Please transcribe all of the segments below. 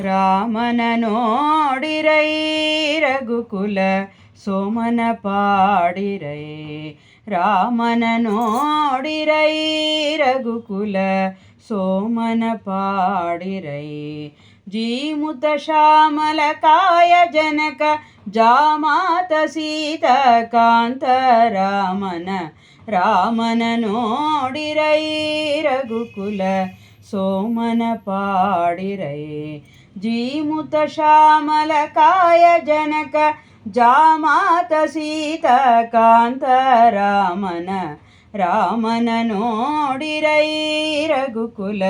ರಾಮನ ನೋಡಿರೈ ರಘುಕುಲ, ಸೋಮನ ಪಾಡಿರೈ. ರಾಮನ ನೋಡಿರೈ ರಘುಕುಲ, ಸೋಮನ ಪಾಡಿರೈ. ಜೀಮುತ ಶ್ಯಾಮಲ ಕಾಯ ಜನಕ, ಜಾಮಾತ ಸೀತ ಕಾಂತ ರಾಮನ. ರಾಮನ ನೋಡಿರೈ ರಘುಕುಲ ಸೋಮನ ಪಾಡಿರೈ ಜೀಮುತ ಶ್ಯಾಮಲ ಕಾಯ ಜನಕ ಜಾಮಾತ ಸೀತ ಕಾಂತ ರಾಮನ ರಾಮನ ನೋಡಿರೈ ರಘುಕುಲ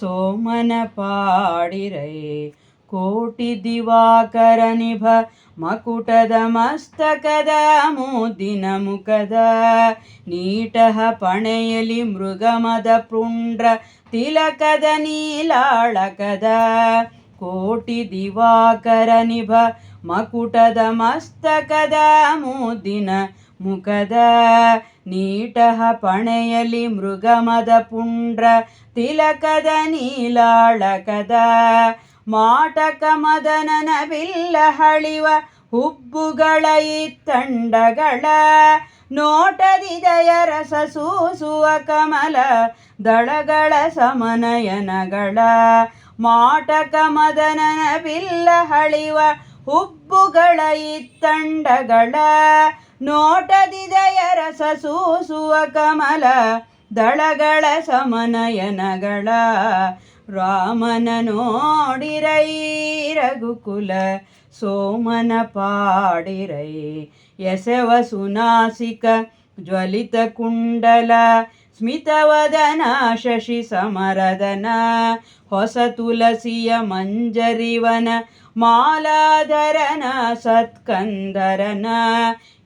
ಸೋಮನ ಪಾಡಿರೈ ಕೋಟಿ ದಿವಾಕರ ನಿಭ ಮಕುಟದ ಮಸ್ತಕದ ಮೋದಿನ ಮುಖದ ನೀಟಹ ಪಣೆಯಲಿ ಮೃಗಮದ ಪುಂಡ್ರ ತಿಲಕದ ನೀಲಾಳಕದ ಕೋಟಿ ದಿವಾಕರ ನಿಭ ಮಕುಟದ ಮಸ್ತಕದ ಮೋದಿನ ಮುಖದ ನೀಟಹ ಪಣೆಯಲಿ ಮೃಗಮದ ಪುಂಡ್ರ ತಿಲಕದ ನೀಲಾಳಕದ ಮಾಟಕ ಮದನನ ಬಿಲ್ಲ ಹಳಿವ ಹುಬ್ಬುಗಳ ಇತ್ತಂಡಗಳ ನೋಟದಿದಯ ರಸ ಸೂಸುವ ಕಮಲ ದಳಗಳ ಸಮನಯನಗಳ. ಮಾಟಕ ಮದನನ ಬಿಲ್ಲ ಹಳಿವ ಹುಬ್ಬುಗಳ ಇತ್ತಂಡಗಳ ನೋಟದಿದಯ ರಸ ಸೂಸುವ ಕಮಲ ದಳಗಳ ಸಮನಯನಗಳ. ರಾಮನ ನೋಡಿರೈ ರಘುಕುಲ, ಸೋಮನ ಪಾಡಿರೈ. ಎಸವ ಸುನಾಸಿಕ ಜ್ವಲಿತ ಕುಂಡಲ ಸ್ಮಿತವದನ ಶಶಿ ಸಮರದನ. ಹೊಸ ತುಲಸಿಯ ಮಂಜರಿವನ, ಮಾಲಾಧರನ ಸತ್ಕಂದರನ.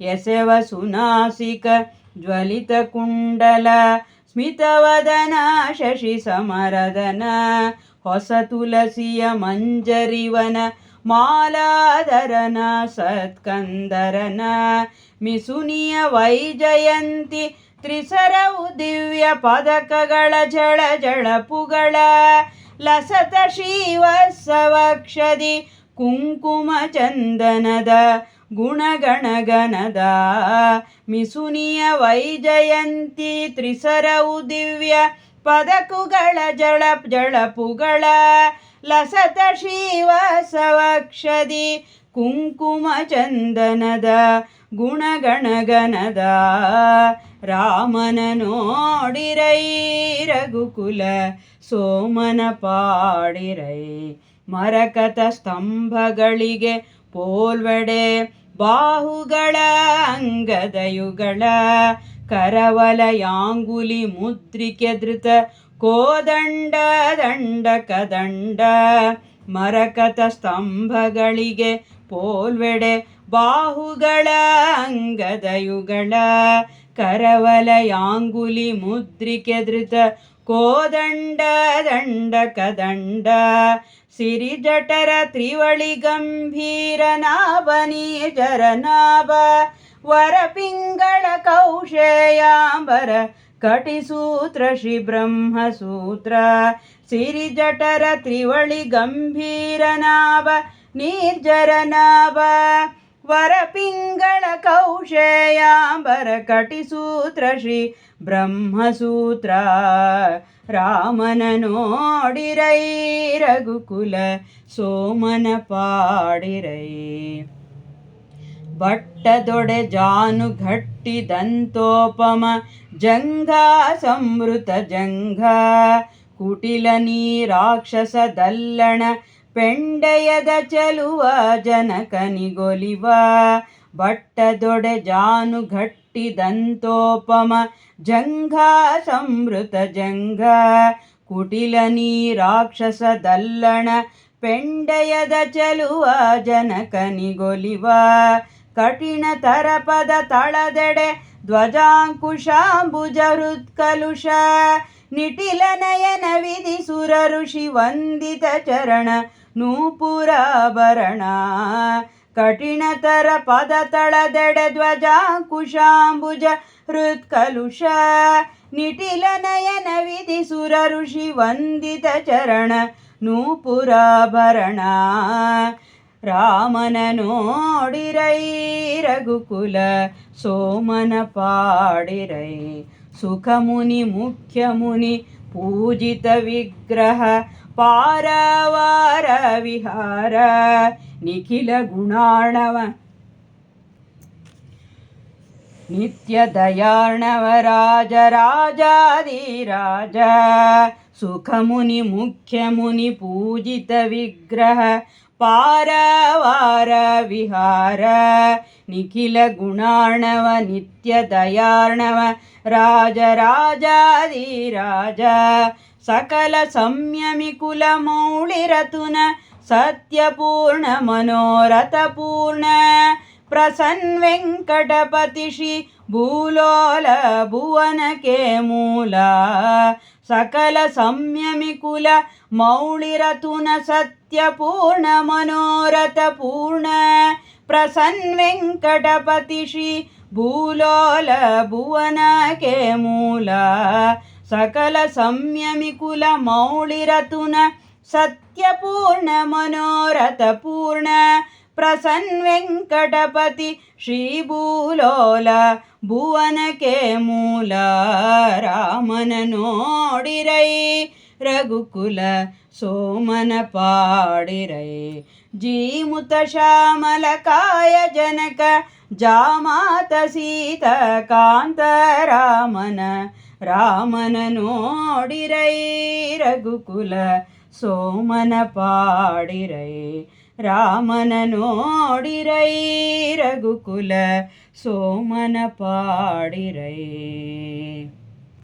ಎಸೆವ ಸುನಾಸಿಕ ಜ್ವಲಿತ ಕುಂಡಲ ಸ್ಮಿತವದನ ಶಶಿ ಸಮರದನ, ಹೊಸ ತುಳಸಿಯ ಮಂಜರಿವನ, ಮಾಲಾಧರನ, ಸತ್ಕಂದರನ, ಮಿಸುನಿಯ ವೈಜಯಂತಿ ತ್ರಿಸರವು ದಿವ್ಯ ಪದಕಗಳ ಜಳ ಜಳಪುಗಳ, ಲಸತ ಶ್ರೀವತ್ಸವಕ್ಷದಿ ಕುಂಕುಮ ಚಂದನದ ಗುಣಗಣಗನದ ಮಿಸುನಿಯ ವೈಜಯಂತಿ ತ್ರಿಸರವು ದಿವ್ಯ ಪದಕುಗಳ ಜಳ ಜಳಪುಗಳ ಲಸತ ಶ್ರೀವಾಸವಕ್ಷದಿ ಕುಂಕುಮ ಚಂದನದ ಗುಣಗಣಗನದ ರಾಮನ ನೋಡಿರೈ ರಘುಕುಲ ಸೋಮನ ಪಾಡಿರೈ ಮರಕತ ಸ್ತಂಭಗಳಿಗೆ ಪೋಲ್ವಡೆ ಬಾಹುಗಳ ಅಂಗದಯುಗಳ, ಕರವಲಯಾಂಗುಲಿ ಮುದ್ರಿಕೆ ಧೃತ, ಕೋದಂಡ ದಂಡ ಕದಂಡ, ಮರಕತ ಸ್ತಂಭಗಳಿಗೆ ಪೋಲ್ವೆಡೆ ಬಾಹುಗಳ ಅಂಗದಯುಗಳ, ಕರವಲಯಾಂಗುಲಿ ಮುದ್ರಿಕೆ ಧೃತ, ಕೋದಂಡ ದಂಡ ಕದಂಡ ಸಿರಿಜಠರ ತ್ರಿವಳಿ ಗಂಭೀರ ನಾಭನಿ ಜರನಾಭ ವರಪಿಂಗಳ ಕೌಶೇಯಾಂಬರ ಕಟಿಸೂತ್ರ ಶ್ರೀ ಬ್ರಹ್ಮಸೂತ್ರ. ಸಿರಿಜಠರ ತ್ರಿವಳಿ ಗಂಭೀರನಾಭ ನಿರ್ಜರನಾಭ ವರಪಿಂಗಳ ಕಟಿ ಕಟಿಸೂತ್ರ ಶ್ರೀ ಬ್ರಹ್ಮಸೂತ್ರ. ರಾಮನ ನೋಡಿರೈ ರಘುಕುಲ, ಸೋಮನ ಪಾಡಿರೈ. ಬಟ್ಟದೊಡೆ ಜಾನು ಘಟ್ಟಿದಂತೋಪಮ ಜಂಘ ಸಂವೃತ ಜಂಘ. ಕುಟಿಲ ನೀ ರಾಕ್ಷಸ ದಲ್ಲಣ ಪೆಂಡೆಯದ ಚಲುವ ಜನಕನಿಗೊಲಿವ, ಬಟ್ಟದೊಡೆ ಜಾನು ಘಟ್ಟಿದಂತೋಪಮ ಜಂಘ ಸಂಮೃತ ಜಂಘ, ಕುಟಿಲ ನೀರಾಕ್ಷಸ ದಲ್ಲಣ, ಪೆಂಡೆಯದ ಚಲುವ ಜನಕನಿಗೊಲಿವ, ಕಠಿಣ ತರಪದ ತಳದೆಡೆ ಧ್ವಜಾಂಕುಶಾಂಬುಜ ಹೃತ್ಕಲುಷ, ನಿಟಿಲ ನಯನ ವಿಧಿ ಸುರ ಋಷಿ ವಂದಿತ ಚರಣ ನೂಪುರಾಭರಣ. ಕಠಿಣತರ ಪದ ತಳದೆಡೆ ಧ್ವಜಾಂಕುಶಾಂಬುಜ ಹೃತ್ಕಲುಷ. ನಿಟಿಲ ನಯನ ವಿಧಿ ಸುರ ಋಷಿ ವಂದಿತ ಚರಣ, ನೂಪುರಾಭರಣ. ರಾಮನ ನೋಡಿರೈ ರಘುಕುಲ, ಸೋಮನ ಪಾಡಿರೈ ಸುಖ ಮುನಿ ಮುಖ್ಯ ಮುನಿ ಪೂಜಿತ ವಿಗ್ರಹ निखिलगुणार्णव नित्यदयार्णव राजराजादिराज सुखमुनि मुख्यमुनि पारवारविहार निखिलगुणार्णव नित्यदयार्णव राजराजादिराज ಸುಖ ಮುನಿ ಮೌಳಿ ಮುನಿ ಸತ್ಯಪೂರ್ಣ ಮನೋರಥ ಪೂರ್ಣ. ಪ್ರಸನ್ ವೆಂಕಟಪತಿ ಶ್ರೀ ಭೂಲೋಲ ದಯಾರ್ಣವ ಮೂಲ. ಸಕಲ ಸಂಯಮಿ ಕುಲ ಮೌಳಿರತುನ ಸತ್ಯಪೂರ್ಣ ಮನೋರಥ ಪೂರ್ಣ. ಪ್ರಸನ್ ವೆಂಕಟಪತಿ ಶ್ರೀ ಭೂಲೋಲ ಭುವನಕ್ಕೆ ಮೂಲ. ಸಕಲ ಸಂಯಮಿ ಕುಲ ಮೌಳಿರತುನ ಸತ್ಯಪೂರ್ಣ ಮನೋರಥ ಪೂರ್ಣ ಪ್ರಸನ್ ವೆಂಕಟಪತಿ ಶ್ರೀ ಭೂಲೋಲ ಭುವನಕ್ಕೆ ಮೂಲ ಸಕಲ ಸಂಯಮಿ ಕುಲ ಮೌಳಿರತುನ ಸತ್ಯಪೂರ್ಣ ಮನೋರಥ ಪೂರ್ಣ ಪ್ರಸನ್ ವೆಂಕಟಪತಿ ಶ್ರೀ ಭೂಲೋಲ ಭುವನಕ್ಕೆ ಮೂಲ ರಾಮನ ನೋಡಿರೈ ರಘುಕುಲ ಸೋಮನ ಪಾಡಿರೈ ಜೀಮುತ ಶ್ಯಾಮಲ ಕಾಯ ಜನಕ ಜಾಮಾತ ಸೀತ ಕಾಂತ ರಾಮನ ರಾಮನ ನೋಡಿರೈ ರಘುಕುಲ ಸೋಮನ ಪಾಡಿರೈ ರಾಮನ ನೋಡಿರೈ ರಘುಕುಲ ಸೋಮನ ಪಾಡಿರೈ